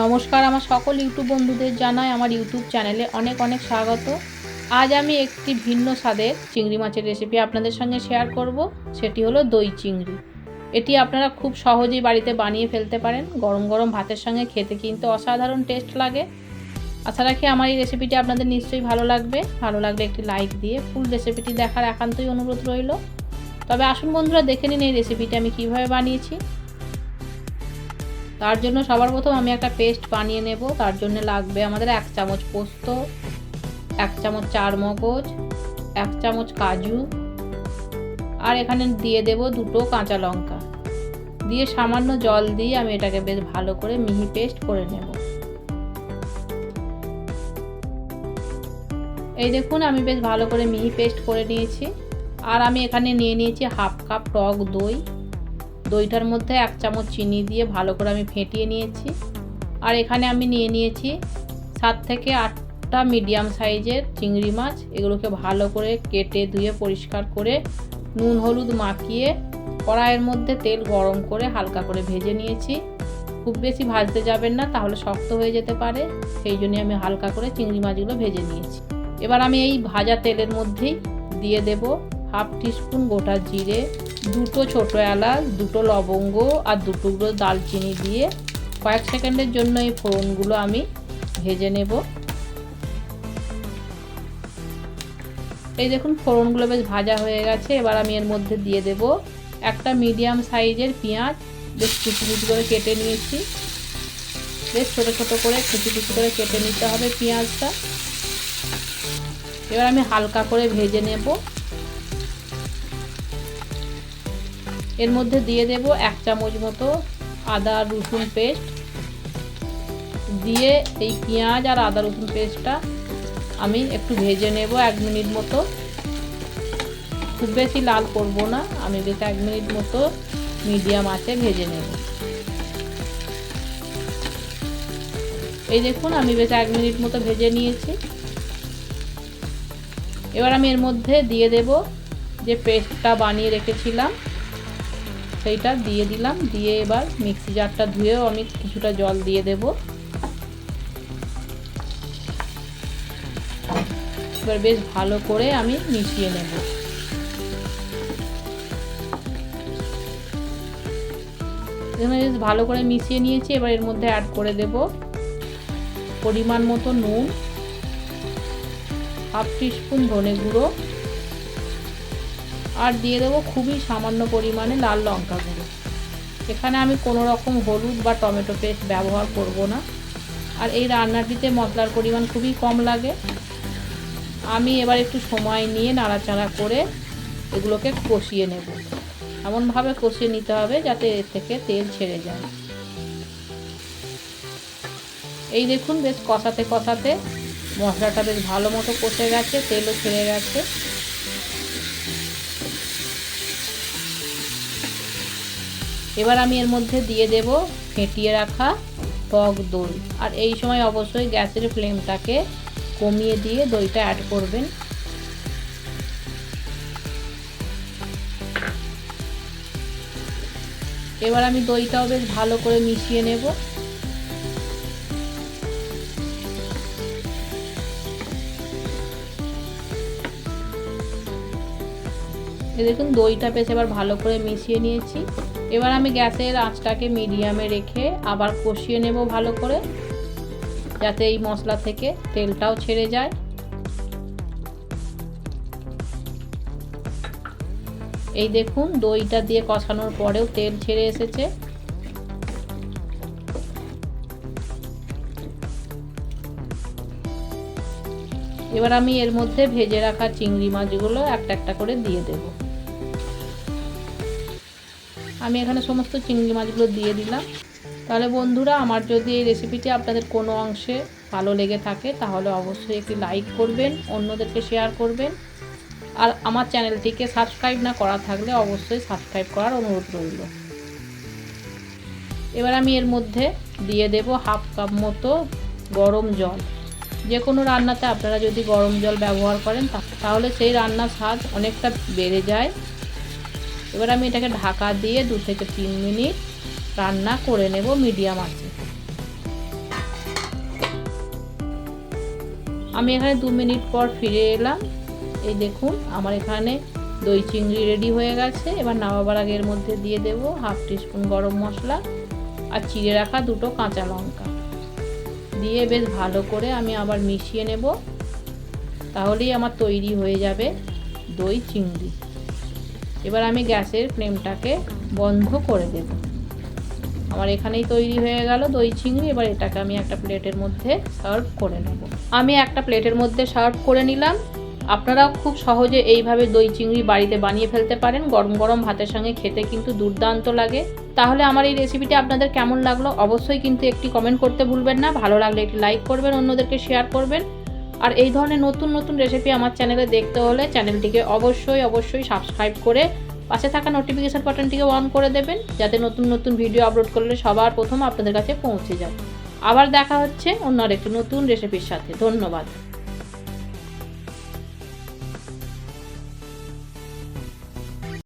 নমস্কার, আমার সকল ইউটিউব বন্ধুদের জানাই আমার ইউটিউব চ্যানেলে অনেক অনেক স্বাগত। আজ আমি একটি ভিন্ন স্বাদের চিংড়ি মাছের রেসিপি আপনাদের সঙ্গে শেয়ার করব, সেটি হলো দই চিংড়ি। এটি আপনারা খুব সহজেই বাড়িতে বানিয়ে ফেলতে পারেন, গরম গরম ভাতের সঙ্গে খেতে কিন্তু অসাধারণ টেস্ট লাগে। আশা রাখি আমার এই রেসিপিটি আপনাদের নিশ্চয়ই ভালো লাগবে। ভালো লাগলে একটি লাইক দিয়ে ফুল রেসিপিটি দেখার একান্তই অনুরোধ রইল। তবে আসুন বন্ধুরা, দেখে নিন এই রেসিপিটি আমি কীভাবে বানিয়েছি। তার জন্য সবার প্রথম আমি একটা পেস্ট বানিয়ে নেব। তার জন্য লাগবে আমাদের এক চামচ পোস্ত, এক চামচ চার মগজ এক চামচ কাজু, আর এখানে দিয়ে দেব দুটো কাঁচা লঙ্কা। দিয়ে সামান্য জল দিয়ে আমি এটাকে বেশ ভালো করে মিহি পেস্ট করে নেব। এই দেখুন, আমি বেশ ভালো করে মিহি পেস্ট করে নিয়েছি। আর আমি এখানে নিয়ে নিয়েছি হাফ কাপ টক দই। দইটার মধ্যে এক চামচ চিনি দিয়ে ভালো করে আমি ফেটিয়ে নিয়েছি। আর এখানে আমি নিয়ে নিয়েছি সাত থেকে আটটা মিডিয়াম সাইজের চিংড়ি মাছ। এগুলোকে ভালো করে কেটে ধুয়ে পরিষ্কার করে নুন, হলুদ মাখিয়ে কড়াইয়ের মধ্যে তেল গরম করে হালকা করে ভেজে নিয়েছি। খুব বেশি ভাজতে যাবেন না, তাহলে শক্ত হয়ে যেতে পারে। সেই জন্য আমি হালকা করে চিংড়ি মাছগুলো ভেজে নিয়েছি। এবার আমি এই ভাজা তেলের মধ্যেই দিয়ে দেব হাফ টিস্পুন গোটা জিরে, দুটো ছোটো এলাচ, দুটো লবঙ্গ আর দুটুকরো দালচিনি দিয়ে কয়েক সেকেন্ডের জন্য এই ফোড়নগুলো আমি ভেজে নেব। এই দেখুন, ফোড়নগুলো বেশ ভাজা হয়ে গেছে। এবার আমি এর মধ্যে দিয়ে দেব একটা মিডিয়াম সাইজের পেঁয়াজ। বেশ কুচি কুচি করে কেটে নিয়েছি। বেশ ছোটো ছোটো করে কুচি কুচি করে কেটে নিতে হবে পেঁয়াজটা। এবার আমি হালকা করে ভেজে নেব। এর মধ্যে দিয়ে দেব এক চামচ মতো আদা রসুন পেস্ট। দিয়ে এই পেঁয়াজ আর আদা রসুন পেস্টটা আমি একটু ভেজে নেব এক মিনিট মতো। খুব বেশি লাল করব না, আমি বেশ এক মিনিট মতো মিডিয়াম আছে ভেজে নেব। এই দেখুন, আমি বেশ এক মিনিট মতো ভেজে নিয়েছি। এবার আমি এর মধ্যে দিয়ে দেব যে পেস্টটা বানিয়ে রেখেছিলাম। সেইটা দিয়ে দিলাম। দিয়ে এবার মিক্সি জারটা ধুয়েও আমি কিছুটা জল দিয়ে দেব। এবার বেশ ভালো করে আমি মিশিয়ে নেব। এখানে বেশ ভালো করে মিশিয়ে নিয়েছি। এবার এর মধ্যে অ্যাড করে দেব পরিমাণ মতো নুন হাফ টিস্পুন ধনে গুঁড়ো আর দিয়ে দেবো খুবই সামান্য পরিমাণে লাল লঙ্কা গুঁড়ো। এখানে আমি কোনো রকম হলুদ বা টমেটো পেস্ট ব্যবহার করব না। আর এই রান্নাটিতে মশলার পরিমাণ খুবই কম লাগে। আমি এবার একটু সময় নিয়ে নাড়াচাড়া করে এগুলোকে কষিয়ে নেব। এমনভাবে কষিয়ে নিতে হবে যাতে এর থেকে তেল ছেড়ে যায়। এই দেখুন, বেশ কষাতে কষাতে মশলাটা বেশ ভালো মতো কষে গেছে, তেলও ছেড়ে গেছে। এবার আমি এর মধ্যে দিয়ে দেব ফেটিয়ে রাখা টক দই। আর এই সময় অবশ্যই গ্যাসের ফ্লেমটাকে কমিয়ে দিয়ে দইটা অ্যাড করবেন। এবার আমি দইটাও বেশ ভালো করে মিশিয়ে নেব। দেখুন দইটা বেশ এবার ভালো করে মিশিয়ে নিয়েছি। এবার আমি গ্যাসের আঁচটাকে মিডিয়ামে রেখে আবার কষিয়ে নেব ভালো করে, যাতে এই মশলা থেকে তেলটাও ছেড়ে যায়। এই দেখুন, দইটা দিয়ে কষানোর পরেও তেল ছেড়ে এসেছে। এবার আমি এর মধ্যে ভেজে রাখা চিংড়ি মাছগুলো একটা একটা করে দিয়ে দেব। আমি এখানে সমস্ত চিংড়ি মাছগুলো দিয়ে দিলাম। তাহলে বন্ধুরা, আমার যদি এই রেসিপিটি আপনাদের কোনো অংশে ভালো লেগে থাকে, তাহলে অবশ্যই একটি লাইক করবেন, অন্যদেরকে শেয়ার করবেন। আর আমার চ্যানেলটিকে সাবস্ক্রাইব না করা থাকলে অবশ্যই সাবস্ক্রাইব করার অনুরোধ রইল। এবার আমি এর মধ্যে দিয়ে দেব হাফ কাপ মতো গরম জল। যে কোনো রান্নাতে আপনারা যদি গরম জল ব্যবহার করেন তাহলে সেই রান্নার স্বাদ অনেকটা বেড়ে যায়। এবার আমি এটাকে ঢাকা দিয়ে দু থেকে তিন মিনিট রান্না করে নেব মিডিয়াম আঁচে। আমি এখানে দু মিনিট পর ফিরে এলাম। এই দেখুন, আমার এখানে দই চিংড়ি রেডি হয়ে গেছে। এবার নামাবার আগে এর মধ্যে দিয়ে দেব হাফ টিস্পুন গরম মশলা আর চিড়ে রাখা দুটো কাঁচা লঙ্কা। দিয়ে বেশ ভালো করে আমি আবার মিশিয়ে নেব। তাহলেই আমার তৈরি হয়ে যাবে দই চিংড়ি। এবার আমি গ্যাসের ফ্লেমটাকে বন্ধ করে দেব। আমার এখানেই তৈরি হয়ে গেল দই চিংড়ি, এবার এটাকে আমি একটা প্লেটের মধ্যে সার্ভ করে নেব। আমি একটা প্লেটের মধ্যে সার্ভ করে নিলাম। আপনারাও খুব সহজে এইভাবে দই চিংড়ি বাড়িতে বানিয়ে ফেলতে পারেন। গরম গরম ভাতের সঙ্গে খেতে কিন্তু দুর্দান্ত লাগে। তাহলে আমার এই রেসিপিটি আপনাদের কেমন লাগল? অবশ্যই কিন্তু একটি কমেন্ট করতে ভুলবেন না। ভালো লাগলে একটি লাইক করবেন, অন্যদেরকে শেয়ার করবেন। আর এই ধরনের নতুন নতুন রেসিপি আমার চ্যানেলে দেখতে হলে চ্যানেলটিকে অবশ্যই অবশ্যই সাবস্ক্রাইব করে পাশে থাকা নোটিফিকেশান বাটনটিকে অন করে দেবেন, যাতে নতুন নতুন ভিডিও আপলোড করলে সবার প্রথম আপনাদের কাছে পৌঁছে যায়। আবার দেখা হচ্ছে অন্য আরেকটি নতুন রেসিপির সাথে। ধন্যবাদ।